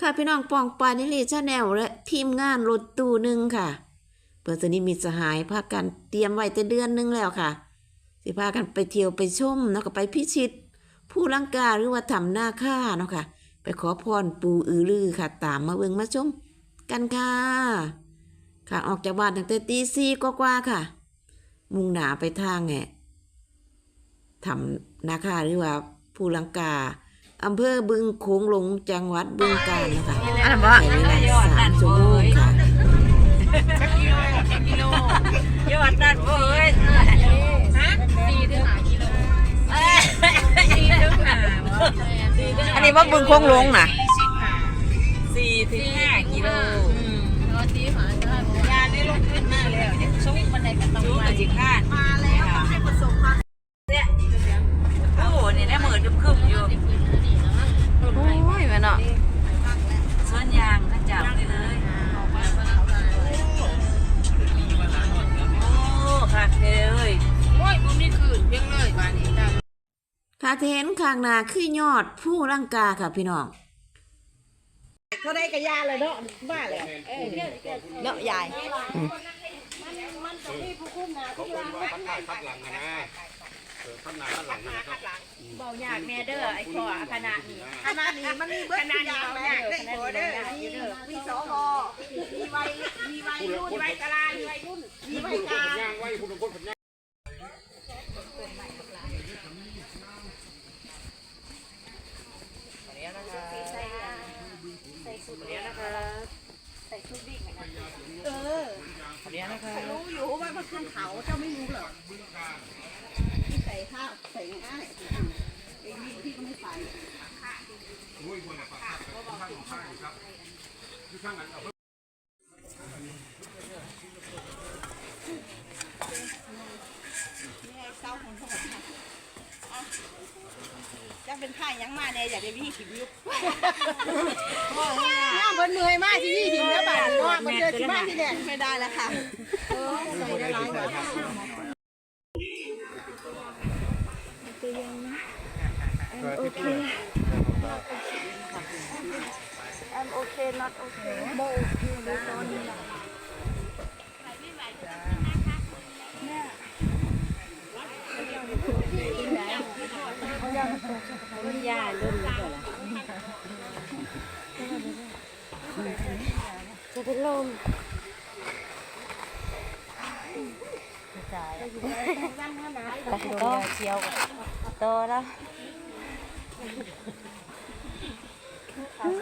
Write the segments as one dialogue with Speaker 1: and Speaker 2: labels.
Speaker 1: ค่ะพี่น้องปองปานิลีชาแนลและทีมงานรถตู้หนึ่งค่ะ เปิดสนิทมิตสหายพากันเตรียมไว้แต่เดือนหนึงแล้วค่ะ สิพากันไปเที่ยวไปชมแล้วก็ไปพิชิต ผู้ลังกาหรือว่าทำหน้าค่าเนาะค่ะ ไปขอพรปูอือลือค่ะ ตามมาเบิงมาชมกันค่ะ ค่ะออกจากบ้านตั้งแต่ตีสี่กว่าๆค่ะ มุ่งหนาไปทางแหละทำนาคาหรือว่าภูลังกา อำเภอบึงโขงหลงจังหวัดบึงกาฬนะคะ
Speaker 2: อันนั้นบ่
Speaker 1: ใช้เวลาสามชั่วโมงค่ะ
Speaker 2: กิโลกิโลยอดนั่นเว้ยฮะสี่ถึงห้ากิโลสี่ถึงห้าอันนี้ว่าบึงโค้งลงน่ะสี่ถึงห้ากิโลยาได้ลงขึ้นมาแล้วเนี่ยช่วงมันได้กันต้องมาจิคาดมาแล้วต้องให้ประสบความเนี่ยโอ้โหเนี่ยได้เหมือนดึบคึมอยู่โอ้ยแม่ เนาะส่วนยางน่าจับเลยเลยโอ้ค่ะเอ้ย
Speaker 3: โอ้ยบ่มีคืนเพียงเลยบ้านนี้ได้
Speaker 1: ค่ะที่เห็นข้างหน้าคือยอดผู้ลังกาค่ะพี่น้อง
Speaker 3: เขาได้กระยาเลยเนาะบ้าแล้วเนาะยาย
Speaker 4: เบาอยากแม่เด้อไอ้ขอ ขนาดนี้
Speaker 3: ขนาดนี้มันมีเบิด
Speaker 4: ขนาด
Speaker 3: ทุกอ
Speaker 4: นี้
Speaker 3: ขนาง
Speaker 4: เบา
Speaker 3: แม่
Speaker 4: อยาก
Speaker 3: ได้
Speaker 4: ขนาดนี้
Speaker 3: เด้อ
Speaker 4: เบาอยากอยู่เด้อ
Speaker 3: มีสวมีวัยมีวัยรุ่น
Speaker 4: มีไว้ตลาดมีไว้รุ่น
Speaker 3: มีวัยกลาง รู้อยู่ว่ามันขึ้นเขาเจ้าไม่รู้เหรอที่ใส่ข้าวใส่ง่ายไอ้นี่พี่ก็ไม่ใส่ จะเป็นไข่ยังมาเนี่ยอยากจะวิ่งขิมยุบย่างบนเหนื่อยมากที่วิ่งขิมแล้วแบบว่ามันเจอที่บ้านที่แดงไม่ได้แล้วค่ะ
Speaker 2: เออใส่
Speaker 1: ได้ไรก็เค ชียวโตแล้ว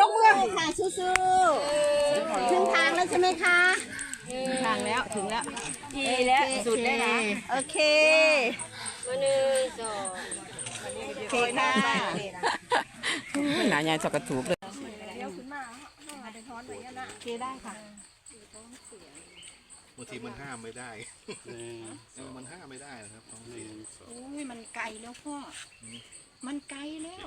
Speaker 1: ย
Speaker 3: กมือค่ะสู้ๆถึงทางแล้วใช่ไหมคะ
Speaker 2: ทางแล้วถึงแล้วทีแล้วสุดได้นะ
Speaker 3: โอเค
Speaker 4: มาหนึ่งสอง
Speaker 3: โอเคค่ะ
Speaker 1: หนายายสกกระถูกเลย
Speaker 3: โอเคได้ค่ะ
Speaker 5: บางทีมันห้ามไม่ได้เออมันห้ามไม่ได้นะครับท้องเสีย
Speaker 3: โอ้ยมันไกลแล้วพ่อ มันไกลแล้ว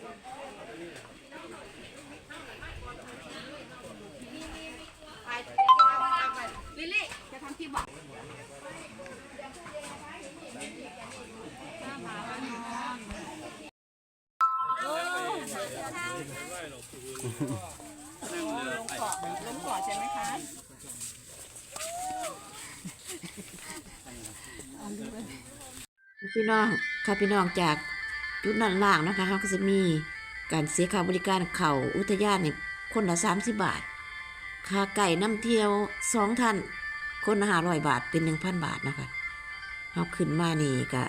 Speaker 1: พี่น้องค่ะพี่น้องจากจุดนั่นล่างนะคะเขาก็จะมีการเสียค่าบริการเข่าอุทยานเนี่ยคนละสามสิบบาทค่าไก่น้ำเที่ยวสองท่าน คนละห้าร้อยบาทเป็นหนึ่งพันบาทนะคะเขาขึ้นมานี่ก็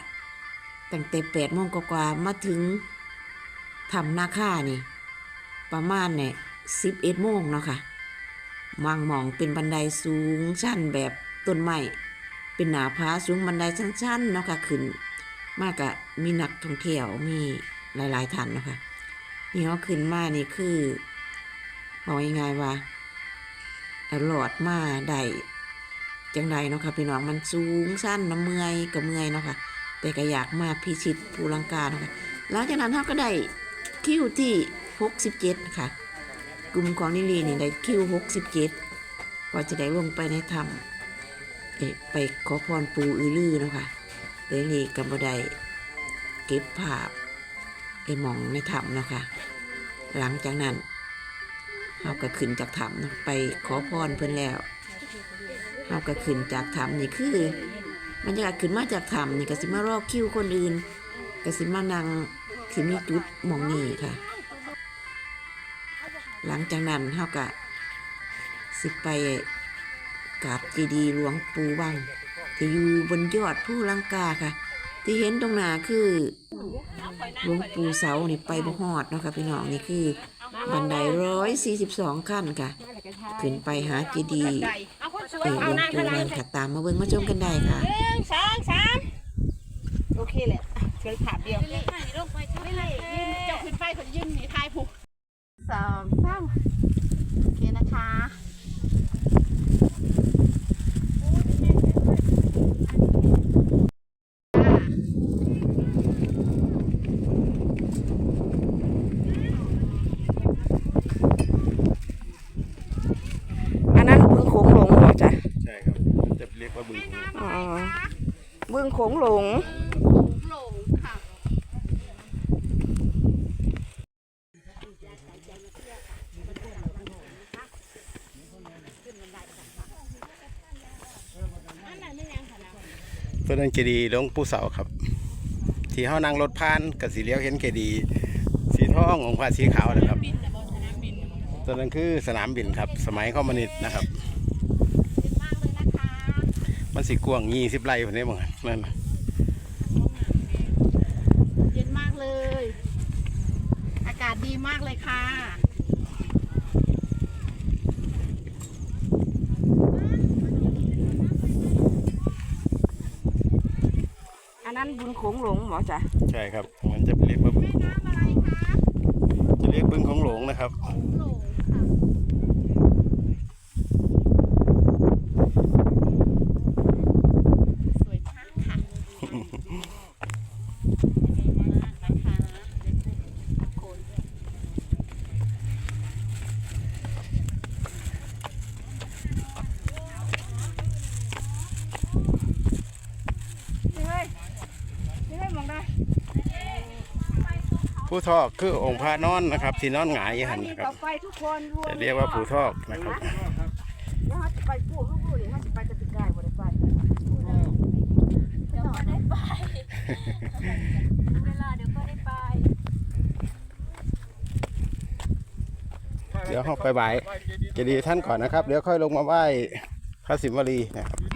Speaker 1: ตั้งแต่แปดโมงกว่ามาถึงทำหน้าค่านี่ ประมาณเนี่ยสิบเอ็ดโมงเนาะคะ่ะ มังมองเป็นบันไดสูงชันแบบต้นไม้เป็นหนาผาสูงบันไดชันๆเนาะค่ะขึ้น มากะมีนักท่องเที่ยวมีหลายๆท่านเนาะค่ะนี่เขาขึ้นมานี่คือบอกยังไงว่าหลอดมาได้จังใดเนาะค่ะพี่น้องมันสูงสั้นน้ำเมื่อยกับเมื่อยเนาะค่ะแต่ก็อยากมาพิชิตภูลังกาเนาะค่ะหลังจากนั้นเขาก็ได้คิวที่ 67ค่ะ กลุ่มของนิลีนี่ได้คิว67ก็จะได้ลงไปในถ้ำเอ๊ะไปขอพรปูอือลือนะคะเดี๋ยวนี้กับบได้เก็บภาพไอ้หมองในถ้ำเนาะค่ะหลังจากนั้นเราก็ขึ้นจากถ้ำนะไปขอพรเพิ่นแล้วเราก็ขึ้นจากถ้ำนี่คือบรรยากาศขึ้นมาจากถ้ำนี่ก็สิมารอคิวคนอื่นก็สิมานั่งสิมีจุดมองนี่ค่ะ หลังจากนั้นเราก็สิไปกราบเจดีย์หลวงปู่วัง ที่อยู่บนยอดผู้ลังกาค่ะ ที่เห็นตรงหน้าคือหลวงปู่เสานี่ไปบ่ฮอดเนาะค่ะพี่น้องนี่คือ บันไดร้อยสี่สิบสองขั้นค่ะ ขึ้นไปหาเจดีย์เออหลวงปู่นั่นค่ะตามมาเบิ่งมาชมกันได้ค่ะ
Speaker 3: หนึ่งสองสามโอเคแหละเชิญขาเดียวไม่เลยลงไปไม่เลยยืนเจ้าขึ้นไปคนยืนหนีทายผูก สองสามโอเคนะคะ
Speaker 2: อันนั้นบึงโขงหลงเหรอจ๊ะ
Speaker 5: ใช่ครับจะเรียกว่าบึงโขง
Speaker 2: อ๋อบึงโขงหลง
Speaker 3: หลง
Speaker 5: นั้นเจดีย์หลวงปู่เสาครับ ที่เขานั่งรถผ่านกับสีเลี้ยวเห็นเจดีย์สีทององค์พระสีขาวนะครับตัวนั้นคือสนามบินครับ สมัยคอมมิวนิสต์นะครับ มันสีกวางยี่สิบไร่คนนี้มั้งนั่น
Speaker 3: เย็นมากเลย อากาศดีมากเลยค่ะ
Speaker 2: อั นั้นบึงโขงหลงหมอจ๋า
Speaker 5: ใช่ครับ มันจะเรียกว่าบึงโขงจะเรียกบึงของหลวงนะครับ
Speaker 3: สวยมากค่ะนะคะโคน
Speaker 2: นี่เฮ้ยนี่เฮ้ยมองได้
Speaker 5: ผู้ทอกคือองค์พระนอนนะครับที่นอนหงายอยู่หัน
Speaker 2: นี่
Speaker 5: นะครับ
Speaker 2: ต่อไปทุกคนรวม
Speaker 5: จะเรียกว่าผู้ทอกนะครับ
Speaker 2: แล้วเขาจะไปพูดลูกๆนี่เขาจะไปกระติกได้บ่ได้ไป
Speaker 4: เดี๋ยวก็ได้ไป เวลาเดี๋ยวก็ได้ไป
Speaker 5: เดี๋ยวเข้าไปบ่ายเจดีย์ท่านก่อนนะครับ เดี๋ยวค่อยลงมาไหว้พระศิวลีนะครับ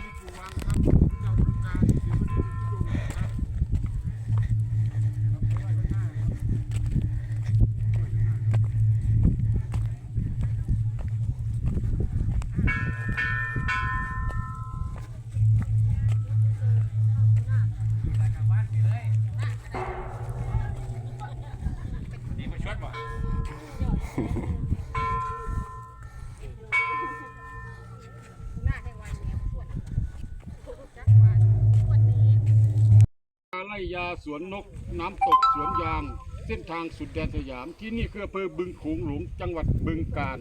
Speaker 6: สวนนกน้ำตกสวนยาง เส้นทางสุดแดนสยาม ที่นี่คืออำเภอบึงโขงหลงจังหวัดบึงกาฬ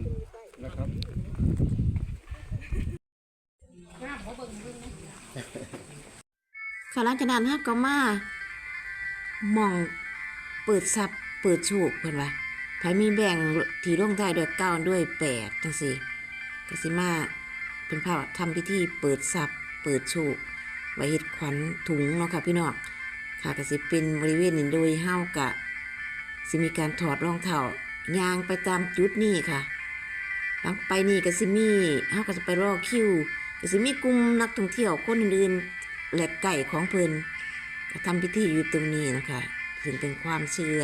Speaker 6: นะครับ
Speaker 1: ค่ะหลังจากนั้นฮะก็มาหมองเปิดซับเปิดโชคเพิ่นว่าไผมีแบ่งที่ลงท้ายด้วยเก้าด้วยแปดจังซี่กสิมาเป็นภาพทำพิธีเปิดซับเปิดโชคไว้เฮ็ดขวัญถุงเนาะค่ะพี่น้อง ค่ะก็สิเป็นบริเวณนี้โดยเฮากะสิมีการถอดรองเท้ายางไปตามจุดนี้ค่ะหลังไปนี่ก็สิมีเฮาก็จะไปรอคิวก็สิมีกลุ่มนักท่องเที่ยวคนอื่นๆและไก่ของเพิ่นก็ทำพิธีอยู่ตรงนี้นะคะซึ่งเป็นความเชื่อ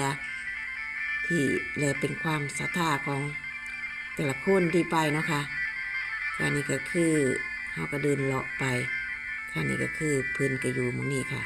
Speaker 1: ที่และเป็นความศรัทธาของแต่ละคนที่ไปเนาะค่ะการนี้ก็คือเฮาก็เดินเลาะไปค่ะนี่ก็คือเพิ่นก็อยู่หมองนี้ค่ะ